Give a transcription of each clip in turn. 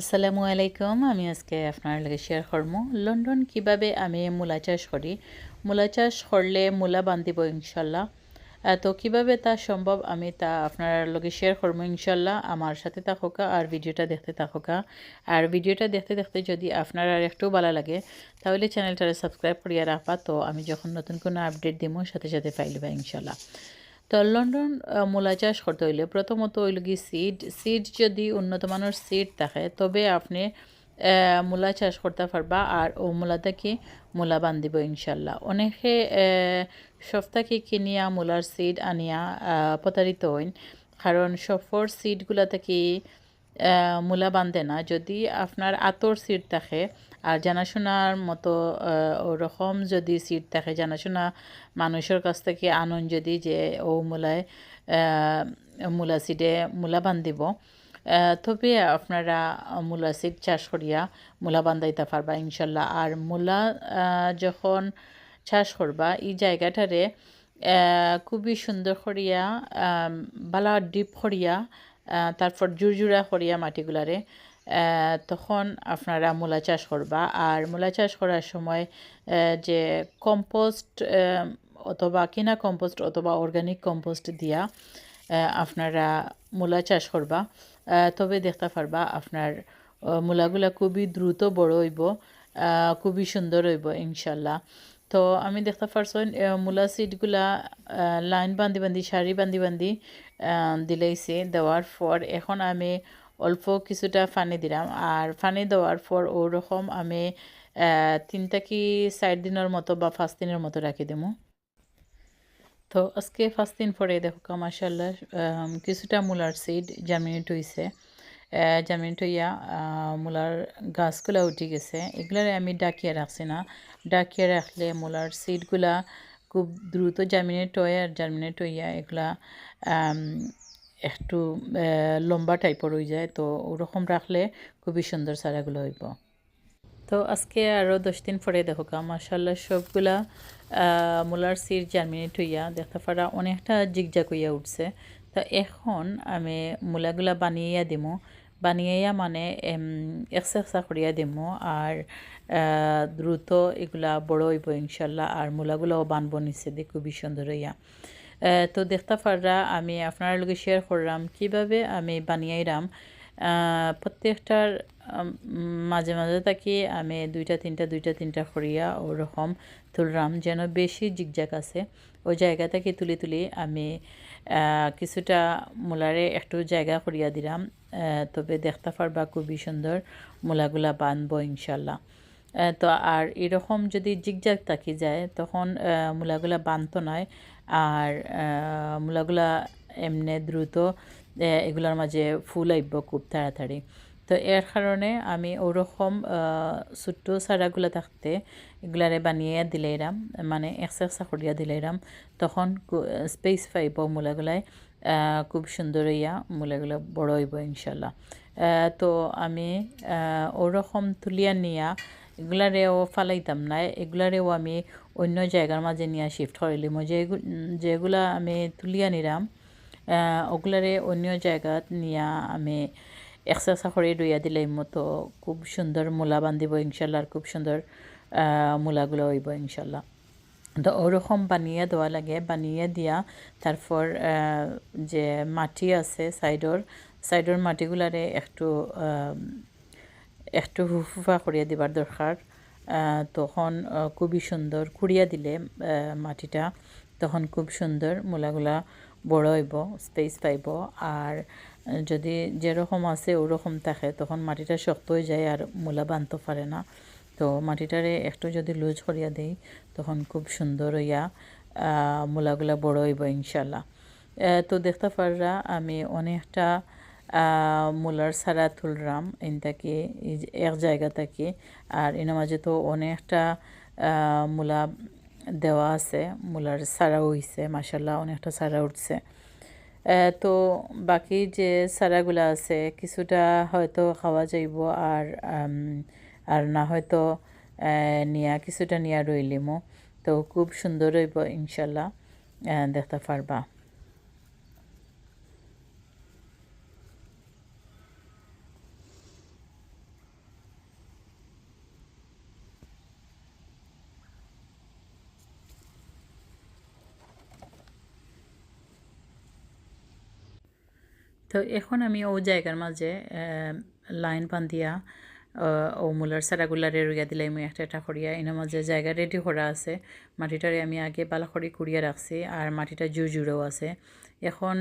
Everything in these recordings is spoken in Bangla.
আসসালামু আলাইকুম, আমি আজকে আপনার লগে শেয়ার করব লন্ডন কীভাবে আমি মূলা চাষ করি। মূলা চাষ করলে মূলা বান্ধিব ইনশাল্লাহ। তো কীভাবে তা সম্ভব আমি তা আপনার লগে শেয়ার করব ইনশাল্লাহ। আমার সাথে থাকুকা আর ভিডিওটা দেখতে থাকুকা আর ভিডিওটা দেখতে দেখতে যদি আপনার আর একটু ভালো লাগে, তাহলে চ্যানেলটা সাবস্ক্রাইব করিয়া রাখবা। তো আমি যখন নতুন কোনো আপডেট দিব সাথে সাথে পাইলিবা ইনশাল্লাহ। তো লন্ডন মূলা চাষ করতে হইলে প্রথমত হইল কি সিড সিড যদি উন্নত মানের সিড থাকে, তবে আপনি মূলা চাষ করতে পারবা আর ও মূলা থেকে মূলা বান্ধিব ইনশাল্লাহ। অনেকে সপ্তাহে কিনিয়া মূলার সিড আনিয়া প্রতারিত হইন, কারণ সফর সিডগুলা থেকে মূলা বান্ধে না। যদি আপনার আতর সিট থাকে আর জানাশোনার মতো ওরকম যদি সিট থাকে, জানাশোনা মানুষের কাছ থেকে আনন যদি যে ও মূলায় মূলা সিডে মূলা বান্ধিব। তবে আপনারা মূলা সিড চাষ করিয়া মূলা বান্ধাইতে পারবা ইনশাল্লাহ। আর মূলা যখন চাষ করবা, এই জায়গাটারে খুবই সুন্দর করিয়া বালা ডিপ করিয়া তারপর জুরজুরা করিয়া মাটিগুলারে তখন আপনারা মূলা চাষ করবা। আর মূলা চাষ করার সময় যে কম্পোস্ট অথবা কিনা কম্পোস্ট অথবা অর্গানিক কম্পোস্ট দিয়া আপনারা মূলা চাষ করবা। তবে দেখতে পারবা আপনার মূলাগুলা খুবই দ্রুত বড় হইব খুবই সুন্দর হইব ইনশাল্লাহ তো আমি দেখতে পারছ মূলা সিডগুলা লাইন বান্ধি বান্ধি সারি বান্ধি বান্ধি দিলাইছে, দেওয়ার পর এখন আমি অল্প কিছুটা পানি দিলাম। আর পানি দেওয়ার পর ওরকম আমি আহ, তিন থেকে চার দিনের মতো বা পাঁচ দিনের মতো রাখি দেবো তো আজকে পাঁচ দিন পরে দেখো মাসাল্লাহ কিছুটা মূলার সিড জার্মিনেট হয়েছে জার্মিনেট হইয়া মূলার গাছগুলা উঠে গেছে। এগুলার আমি ডাকিয়ে রাখছি না। ডাকিয়ে রাখলে মূলার সিডগুলা খুব দ্রুত জার্মিনেট হয় আর জার্মিনেট হইয়া এগুলা একটু লম্বা টাইপের হয়ে যায়, তো ওরকম রাখলে খুবই সুন্দর চারাগুলো হইব। তো আজকে আরও দশ দিন পরে দেখো মাসাল্লাহ সবগুলা মূলার সির জার্মিনেট হইয়া দেখতে পারা অনেকটা জিগজাগ হইয়া উঠছে। তো এখন আমি মূলাগুলা বানিয়ে দিমো। বানিয়ে মানে একসা করিয়া দিমো আর দ্রুত এগুলা বড় হইব ইনশাল্লাহ আর মূলাগুলাও বানবো নিচে দিয়ে, খুবই সুন্দর হইয়া। তো দেখতে পাররা, আমি আপনার লগে শেয়ার করলাম কীভাবে আমি বানিয়াইরাম। প্রত্যেকটার মাঝে মাঝে থাকি আমি দুইটা, তিনটা দুইটা, তিনটা করিয়া ওরকম তুললাম যেন বেশি জিগজাগ আছে। ওই জায়গা থেকে তুলি তুলি আমি কিছুটা মূলারে একটু জায়গা করিয়া দিলাম। তবে দেখতে পারবা খুবই সুন্দর মূলাগুলা বানবো ইনশাল্লাহ তো আর এরকম যদি জিগজাগ থাকি যায়, তখন মূলাগুলা বানতো নয় আর মূলাগুলা এমনি দ্রুত এগুলোর মাঝে ফুল আইব খুব তাড়াতাড়ি। তো এর কারণে আমি ওরকম ছোট্ট চারাগুলো থাকতে এগুলারে বানিয়ে দিলাইরাম মানে একসা একসা করিয়া দিলাইরাম। তখন স্পেস পাইব মূলাগুলাই খুব সুন্দর হইয়া মূলাগুলো বড় হইব ইনশাল্লাহ। তো আমি ওরকম তুলিয়া নিয়া এগুলারেও ফালাইতাম না এগুলারেও আমি অন্য জায়গার মাঝে নিয়ে শিফট করিলিম যেগু যেগুলা আমি তুলিয়া নিলাম ওগুলারে অন্য জায়গাত নিয়া আমি একসা করে রইয়া দিলাই মতো খুব সুন্দর মূলা বান্ধিব ইনশাল্লাহ খুব সুন্দর মূলাগুলো হইব ইনশাল্লাহ। তো ওরকম বানিয়ে দেওয়া লাগে, বানিয়ে দিয়া তারপর যে মাটি আছে সাইডর সাইডর মাটিগুলারে একটু একটু হুফুফা করিয়া দিবার দরকার। তখন খুবই সুন্দর কুড়িয়া দিলে মাটিটা, তখন খুব সুন্দর মূলাগুলা বড় হইব স্পেস পাইব। আর যদি যেরকম আছে ওরকম থাকে, তখন মাটিটা শক্ত হয়ে যায় আর মূলা বানতে পারে না। তো মাটিটারে একটু যদি লুজ করিয়া দেই, তখন খুব সুন্দর হইয়া মূলাগুলা বড় হইব ইনশাল্লাহ তো দেখতে পাররা, আমি অনেকটা মূলার সারা তুলরাম ইনটাকে এক জায়গা থেকে। আর এর মাঝে তো অনেকটা মূলা দেওয়া আছে, মূলার সারা হইছে মাসাল্লাহ অনেকটা সারা উঠছে। তো বাকি যে সারাগুলা আছে, কিছুটা হয়তো খাওয়া যাইব আর আর না হয়তো নিয়া, কিছুটা নিয়া রইলিমো। তো খুব সুন্দর হইব ইনশাল্লাহ দেখতে পারবা। তো এখন আমি ও জায়গার মাঝে লাইন বান্ধিয়া ও মূলার সারাগুলারে রুইয়া দিলাই আমি একটা একটা করিয়া এনে মাঝে জায়গা রেডি করা আছে। মাটিটারে আমি আগে বালা করি কুড়িয়ে রাখছি আর মাটিটা জুর জুড়েও আছে। এখন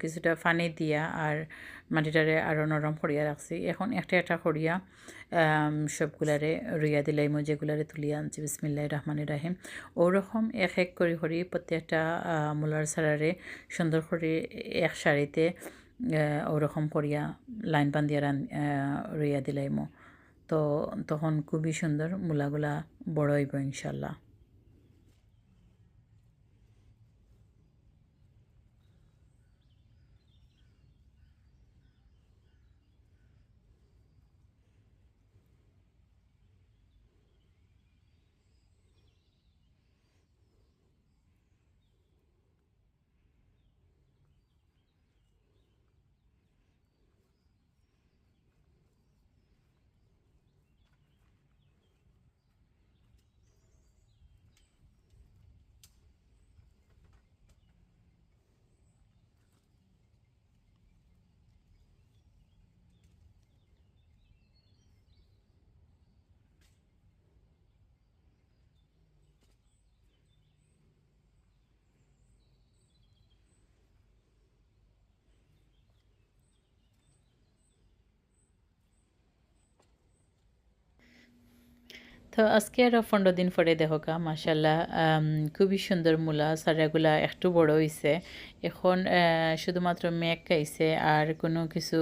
কিছুটা পানি দিয়া আর মাটিটারে আরও নরম করিয়া রাখছি। এখন একটা একটা করিয়া সবগুলারে রুইয়া দিলাই, মই যেগুলারে তুলিয়া আনছি। বিসমিল্লাহ রহমান রাহিম। ওরকম এক এক করি করি প্রত্যেকটা মূলার সারারে সুন্দর করে এক শাড়িতে ওরকম করিয়া লাইন বান্ধিয়া রান দিলাই মো তো তখন খুবই সুন্দর মূলাগুলা বড় হইব ইনশাল্লাহ। তো আজকে আরও পনেরো দিন পরে দেখোকা মাসাল্লাহ খুবই সুন্দর মূলা সারাগুলা একটু বড় হয়েছে এখন শুধুমাত্র মেঘ খাইছে আর কোনো কিছু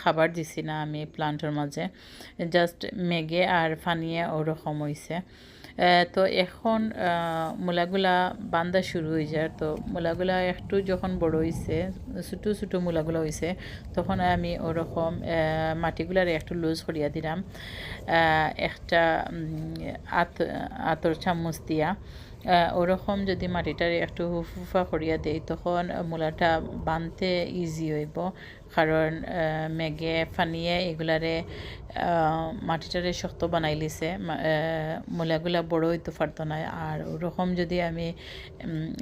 খাবার দিছি না আমি প্লান্টের মাঝে। জাস্ট মেঘে আর ফানিয়ে ওরকম হয়েছে তো এখন মূলাগুলা বান্দা শুরু হয়ে যায় তো মূলাগুলা একটু যখন বড় হয়েছে ছোটো ছোটো মূলাগুলো হয়েছে তখন আমি ওরকম মাটিগুলার একটু লুজ করিয়া দিলাম। একটা আত, আতর চামচ দিয়া। ওরকম যদি মাটিটার একটু হুফুফা করিয়া দেই, তখন মূলাটা বানতে ইজি হইব। কারণ মেঘে ফানিয়ে এগুলারে মাটিটারে শক্ত বানাই লিছে। মূলাগুলা বড় হইতে পারতো না। আর ওরকম যদি আমি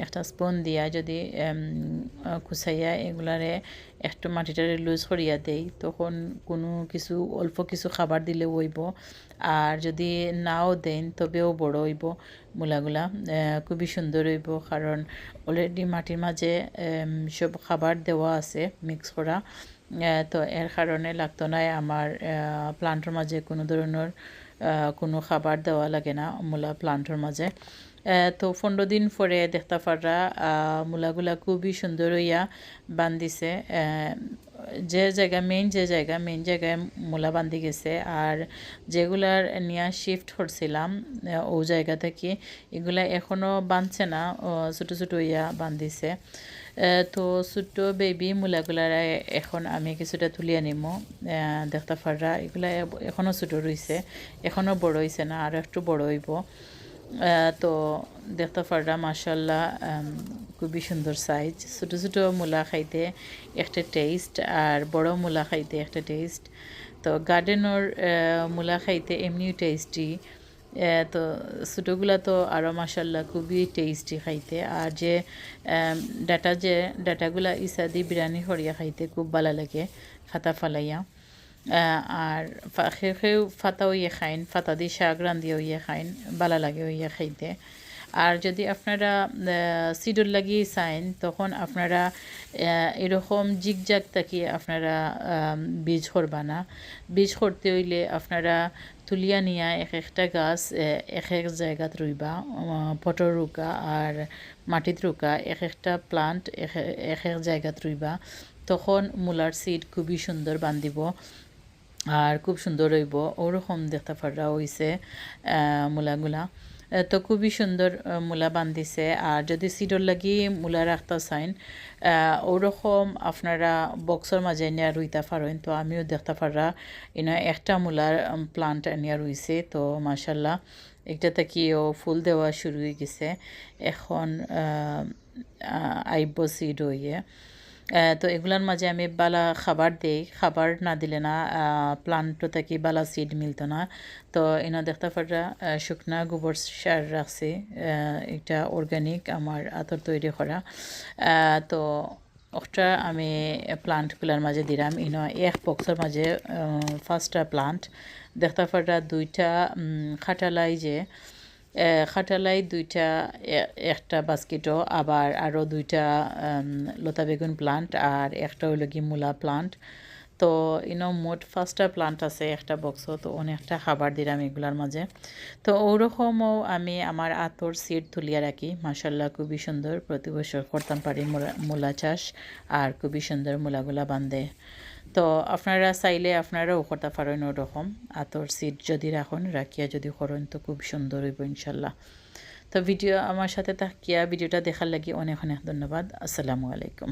একটা স্পুন দিয়া যদি কুচাইয়া এগুলারে একটু মাটিটারে লুজ করিয়া দেই, তখন কোনো কিছু, অল্প কিছু খাবার দিলে হইব। আর যদি নাও দেন, তবেও বড় হইব মূলাগুলা। খুবই সুন্দর হইব। কারণ অলরেডি মাটির মাঝে সব খাবার দেওয়া আছে মিক্স করা। তো এর কারণে লাগতো না আমার প্লান্টের মাঝে কোনো ধরনের কোনো খাবার দেওয়া লাগে না, মূলা প্লান্টের মাঝে তো পনেরো দিন পরে দেখতে পাররা মূলাগুলা খুবই সুন্দর হইয়া বান্ধিছে যে জায়গা মেইন যে জায়গা মেইন জায়গায় মূলা বান্ধি গেছে আর যেগুলার নিয়ে শিফট করছিলাম ও জায়গা থেকে, এগুলা এখনও বাঁধছে না ছোটো ছোটো ইয়া বান্ধিছে। তো ছোট্ট বেবি মূলাগুলার এখন আমি কিছুটা তুলিয়ে নিমো দেখতে পাররা এগুলা এখনও ছোটো রয়েছে এখনও বড় হয়েছে না আর একটু বড় হইব। তো দেখতে পারলাম মাসাল্লাহ খুবই সুন্দর সাইজ ছোটো ছোটো মূলা খাইতে একটা টেস্ট আর বড় মূলা খাইতে একটা টেস্ট তো গার্ডেনের মূলা খাইতে এমনিও টেস্টি তো ছোটোগুলা তো আরও মাসাল্লাহ খুবই টেস্টি খাইতে। আর যে ডাটা যে, ডাটাগুলা ইসা দি বিরিয়ানি করিয়া খাইতে খুব ভালো লাগে, ফাতা ফালাইয়া। আর সেও ফাতা ইয়ে খাইন, ফাতা দিয়ে শাক রান্ধিয়ে ইয়ে খাইন, ভালো লাগে ইয়ে খাইতে। আর যদি আপনারা সিডুল লাগিয়ে চাইন তখন আপনারা এরকম জিগজাগ তাকিয়ে আপনারা বীজ করবা না বীজ করতে হইলে আপনারা তুলিয়া নিয়া এক একটা গাছ এক এক জায়গাত রইবা। পটর রুকা আর মাটিত রুকা এক একটা প্লান্ট এক এক জায়গাত রইবা তখন মূলার সিড খুবই সুন্দর বান্ধিব আর খুব সুন্দর হইব। ওরকম দেখতে পারা হয়েছে মূলাগুলা। তো খুবই সুন্দর মূলা বান্ধিছে। আর যদি সিডর লাগি মূলা রাখতে চাইন ওরকম আপনারা বক্সর মাঝে নিয়ে রুইতে পারেন তো আমিও দেখতে পারা এনে একটা মূলার প্লান্ট নিয়ে রুইছে তো মাসাল্লাহ একটা থেকেও ফুল দেওয়া শুরু হয়ে গেছে। এখন আইব সিড হইয়ে তো এগুলোর মাঝে আমি বালা খাবার দেই। খাবার না দিলে না প্লান্টও থাকি বালা সিড মিলতো না। তো এনা দেখতে পারা শুকনা গোবর সার রাখছি এটা অর্গ্যানিক আমার আতর তৈরি করা। তো ওটা আমি প্লান্টগুলোর মাঝে দিলাম। ইনো এক বক্সের মাঝে ফার্স্টটা প্লান্ট দেখতে পারা দুইটা খাটালাই যে খাটালাই দুইটা একটা বাস্কেটও আবার আরও দুইটা লতা বেগুন প্লান্ট আর একটা হইল কি মূলা প্লান্ট তো ইনো মোট পাঁচটা প্লান্ট আছে, একটা বক্স তো অনেকটা খাবার দিলাম এগুলার মাঝে। তো ওরকমও আমি আমার আতর সিড তুলিয়া রাখি। মাসাল্লাহ খুবই সুন্দর। প্রতি বছর করতাম পারি মূলা চাষ, আর খুবই সুন্দর মূলাগুলা বান্ধে তো আপনারা চাইলে আপনারাও করতে পারেন ওরকম। আতর সিট যদি রাখুন, রাখিয়া যদি করেন তো খুব সুন্দর হইব ইনশাল্লাহ। তো ভিডিও আমার সাথে থাকিয়া ভিডিওটা দেখার লাগি অনেক অনেক ধন্যবাদ। আসসালামু আলাইকুম।